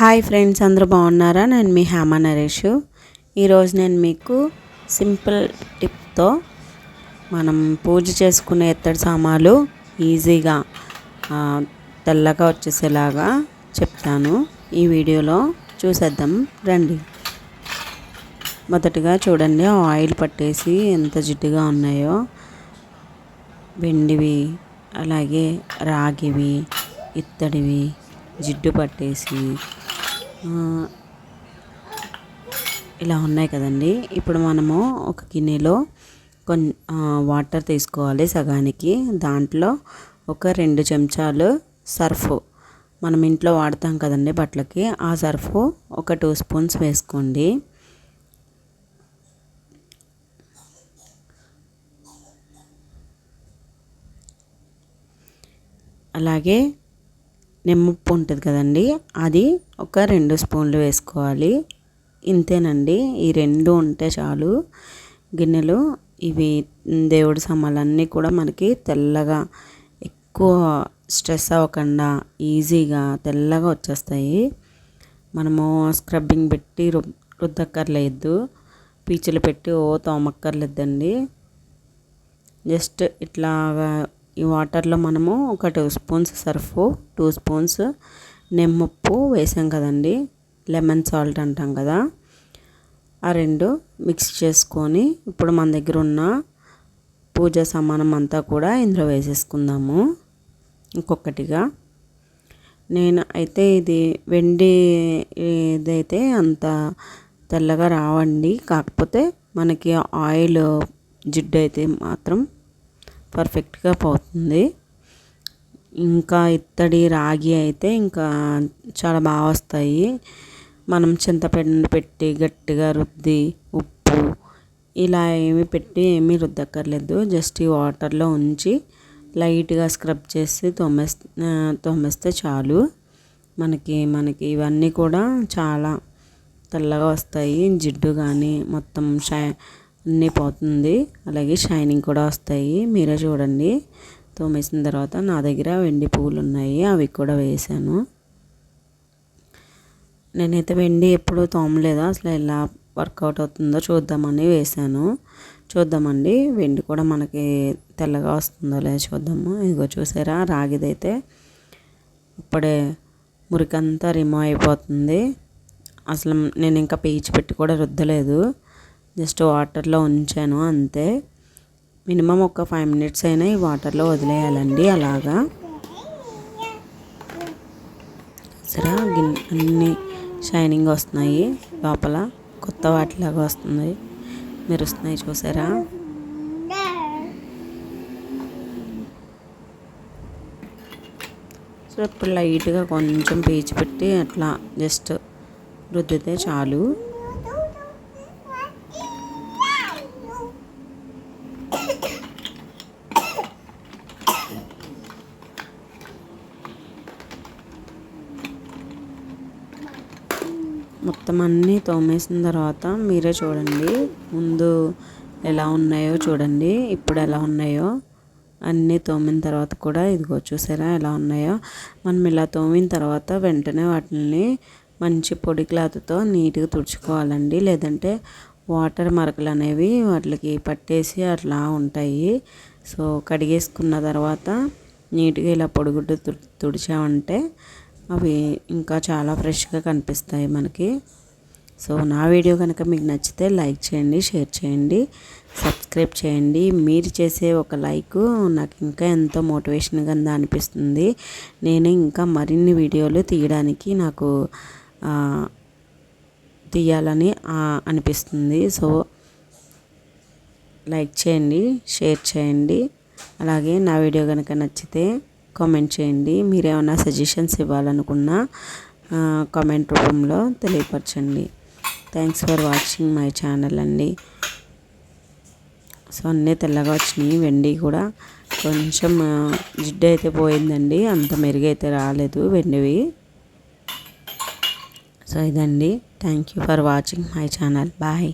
Hi friends అందరూ బాగున్నారా? నేను మీ హేమ నరేష్. ఈరోజు నేను మీకు సింపుల్ టిప్తో మనం పూజ చేసుకునే ఎత్తడి సామాన్లు ఈజీగా తెల్లగా వచ్చేసేలాగా చెప్తాను. ఈ వీడియోలో చూసేద్దాం. రండి. మొదటగా చూడండి ఆయిల్ పట్టేసి ఎంత జిడ్డుగా ఉన్నాయో. వెండివి అలాగే రాగివి ఇత్తడివి జిడ్డు పట్టేసి ఇలా ఉన్నాయి కదండి. ఇప్పుడు మనము ఒక గిన్నెలో కొన్ని వాటర్ తీసుకోవాలి సగానికి. దాంట్లో ఒక రెండు చెంచాలు సర్ఫ్. మనం ఇంట్లో వాడతాం కదండి బట్టలకి. ఆ సర్ఫ్ ఒక టూ స్పూన్స్ వేసుకోండి. అలాగే నిమ్మప్పు ఉంటుంది కదండి అది ఒక రెండు స్పూన్లు వేసుకోవాలి. ఇంతేనండి ఈ రెండు ఉంటే చాలు. గిన్నెలు ఇవి దేవుడి సామాన్లన్నీ కూడా మనకి తెల్లగా ఎక్కువ స్ట్రెస్ అవ్వకుండా ఈజీగా తెల్లగా వచ్చేస్తాయి. మనము స్క్రబ్బింగ్ పెట్టి రు రుద్దక్కర్లేదు. పీచులు పెట్టి ఓ తోమక్కర్లేదండి. జస్ట్ ఇట్లాగా ఈ వాటర్లో మనము ఒక two spoons Surf two spoons నిమ్మప్పు వేసాం కదండి. లెమన్ సాల్ట్ అంటాం కదా. ఆ రెండు మిక్స్ చేసుకొని ఇప్పుడు మన దగ్గర ఉన్న పూజ సమానం అంతా కూడా ఇందులో వేసేసుకుందాము ఇంకొకటిగా. నేను అయితే ఇది వెండి ఇదైతే అంత తెల్లగా రావండి. కాకపోతే మనకి ఆయిల్ జిడ్డు అయితే మాత్రం పర్ఫెక్ట్గా పోతుంది. ఇంకా ఇత్తడి రాగి అయితే ఇంకా చాలా బాగా వస్తాయి. మనం చింతపండు పెట్టి గట్టిగా రుద్ది ఉప్పు ఇలా ఏమి పెట్టి ఏమీ రుద్దక్కర్లేదు. జస్ట్ ఈ వాటర్లో ఉంచి లైట్గా స్క్రబ్ చేసి తోమేస్తే తోమేస్తే చాలు. మనకి మనకి ఇవన్నీ కూడా చాలా తెల్లగా వస్తాయి. జిడ్డు కానీ మొత్తం షై అన్నీ పోతుంది. అలాగే షైనింగ్ కూడా వస్తాయి. మీరే చూడండి. తోమేసిన తర్వాత నా దగ్గర వెండి పువ్వులు ఉన్నాయి అవి కూడా వేసాను. నేనైతే వెండి ఎప్పుడు తోమలేదు? అసలు ఎలా వర్కౌట్ అవుతుందో చూద్దామని వేసాను. చూద్దామండి. వెండి కూడా మనకి తెల్లగా వస్తుందో లేదో చూద్దాము. ఇదిగో చూసారా? రాగిదైతే ఇప్పుడే మురికంతా రిమూవ్ అయిపోతుంది. అసలు నేను ఇంకా పీచు పెట్టి కూడా రుద్దలేదు. జస్ట్ వాటర్లో ఉంచాను అంతే. మినిమం ఒక ఫైవ్ మినిట్స్ అయినా ఈ వాటర్లో వదిలేయాలండి అలాగా. సరే అన్ని షైనింగ్ వస్తున్నాయి లోపల. కొత్త వాటిలాగా వస్తుంది మెరుస్తున్నాయి చూసారా? సో ఇప్పుడు లైట్గా కొంచెం పీచు పెట్టి అట్లా జస్ట్ రుద్దితే చాలు. మొత్తం అన్నీ తోమేసిన తర్వాత మీరే చూడండి. ముందు ఎలా ఉన్నాయో చూడండి. ఇప్పుడు ఎలా ఉన్నాయో అన్నీ తోమిన తర్వాత కూడా ఇదిగో చూసారా ఎలా ఉన్నాయో. మనం ఇలా తోమిన తర్వాత వెంటనే వాటిని మంచి పొడి క్లాత్తో నీట్గా తుడుచుకోవాలండి. లేదంటే వాటర్ మరకలు అనేవి వాటికి పట్టేసి అట్లా ఉంటాయి. సో కడిగేసుకున్న తర్వాత నీట్గా ఇలా పొడిగుడ్డు తుడిచామంటే అవి ఇంకా చాలా ఫ్రెష్గా కనిపిస్తాయి మనకి. సో నా వీడియో కనుక మీకు నచ్చితే లైక్ చేయండి షేర్ చేయండి సబ్స్క్రైబ్ చేయండి. మీరు చేసే ఒక లైక్ నాకు ఇంకా ఎంతో మోటివేషన్గా అనిపిస్తుంది. నేను ఇంకా మరిన్ని వీడియోలు తీయడానికి నాకు తీయాలని అనిపిస్తుంది. సో లైక్ చేయండి షేర్ చేయండి. అలాగే నా వీడియో కనుక నచ్చితే కామెంట్ చేయండి. మీరు ఏమైనా సజెషన్స్ ఇవ్వాలనుకున్నా కామెంట్ రూపంలో తెలియపరచండి. Thanks for watching my channel అండి. సో అన్నీ తెల్లగా వచ్చినాయి. వెండి కూడా కొంచెం జిడ్డు అయితే పోయిందండి. అంత మెరుగైతే రాలేదు వెండివి. సో ఇదండి. Thank you for watching my channel bye